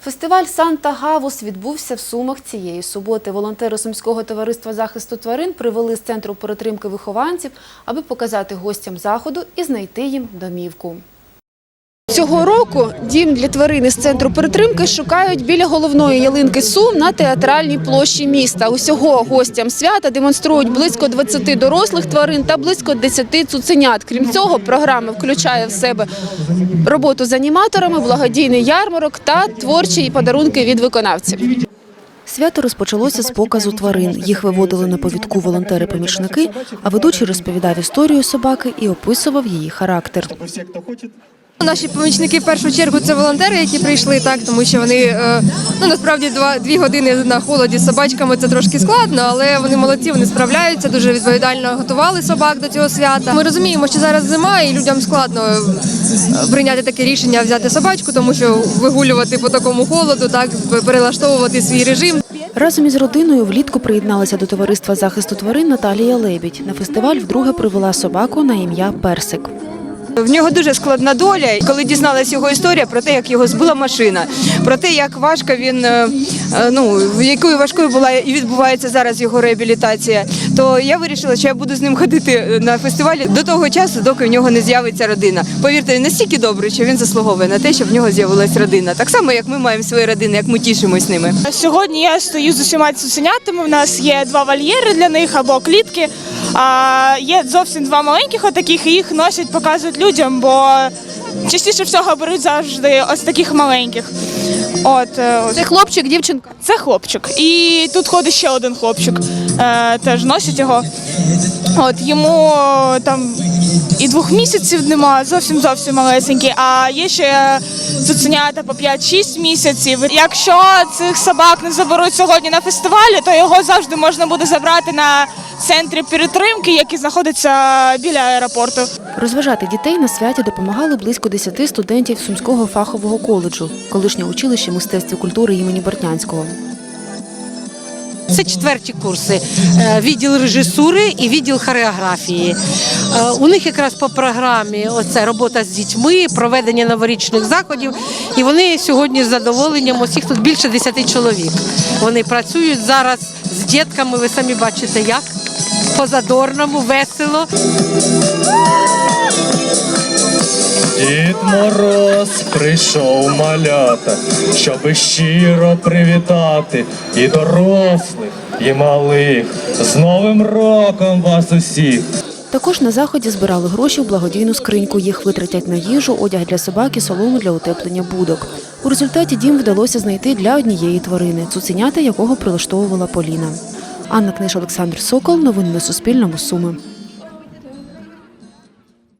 Фестиваль Санта Гавус відбувся в Сумах цієї суботи. Волонтери Сумського товариства захисту тварин привели з центру перетримки вихованців, аби показати гостям заходу і знайти їм домівку. Цього року дім для тварин із центру перетримки шукають біля головної ялинки Сум на театральній площі міста. Усього гостям свята демонструють близько 20 дорослих тварин та близько 10 цуценят. Крім цього, програма включає в себе роботу з аніматорами, благодійний ярмарок та творчі подарунки від виконавців. Свято розпочалося з показу тварин. Їх виводили на повідку волонтери-помічники, а ведучий розповідав історію собаки і описував її характер. Наші помічники в першу чергу це волонтери, які прийшли так, тому що вони е, ну насправді два дві години на холоді з собачками це трошки складно, але вони молодці, вони справляються, дуже відповідально готували собак до цього свята. Ми розуміємо, що зараз зима, і людям складно е, прийняти таке рішення взяти собачку, тому що вигулювати по такому холоду, так перелаштовувати свій режим. Разом із родиною влітку приєдналася до товариства захисту тварин Наталія Лебідь. На фестиваль вдруге привела собаку на ім'я Персик. В нього дуже складна доля. Коли дізналась його історія про те, як його збила машина, про те, як важко він е, е, ну якою важкою була і відбувається зараз його реабілітація, то я вирішила, що я буду з ним ходити на фестивалі до того часу, доки в нього не з'явиться родина. Повірте, настільки добрий, що він заслуговує на те, щоб в нього з'явилась родина. Так само, як ми маємо свої родини, як ми тішимось ними. Сьогодні я стою з усіма цуценятами. У нас є два вольєри для них або клітки. А є зовсім два маленьких отаких, і їх носять, показують людям, бо частіше всього беруть завжди ось таких маленьких. От е, ось. Це хлопчик, дівчинка. це хлопчик. І тут ходить ще один хлопчик. Е, теж носять його. От йому е, там і двох місяців нема, зовсім зовсім малесенький. А є ще цуценята по 5-6 місяців. Якщо цих собак не заберуть сьогодні на фестивалі, то його завжди можна буде забрати на центрі перетримки, який знаходиться біля аеропорту. Розважати дітей на святі допомагали близько 10 студентів Сумського фахового коледжу, колишнє училище мистецтв і культури імені Бортнянського. Це четверті курси. Е, Відділ режисури і відділ хореографії. Е, У них якраз по програмі оце робота з дітьми, проведення новорічних заходів. І вони сьогодні з задоволенням, їх тут більше 10 чоловік. Вони працюють зараз з дітками, ви самі бачите, як по-задорному, весело. Дід Мороз прийшов малята, щоби щиро привітати і дорослих, і малих. З Новим роком вас усіх! Також на заході збирали гроші в благодійну скриньку. Їх витратять на їжу, одяг для собаки, солому для утеплення будок. У результаті дім вдалося знайти для однієї тварини, цуценята якого прилаштовувала Поліна. Анна Книж, Олександр Сокол. Новини на Суспільному. Суми.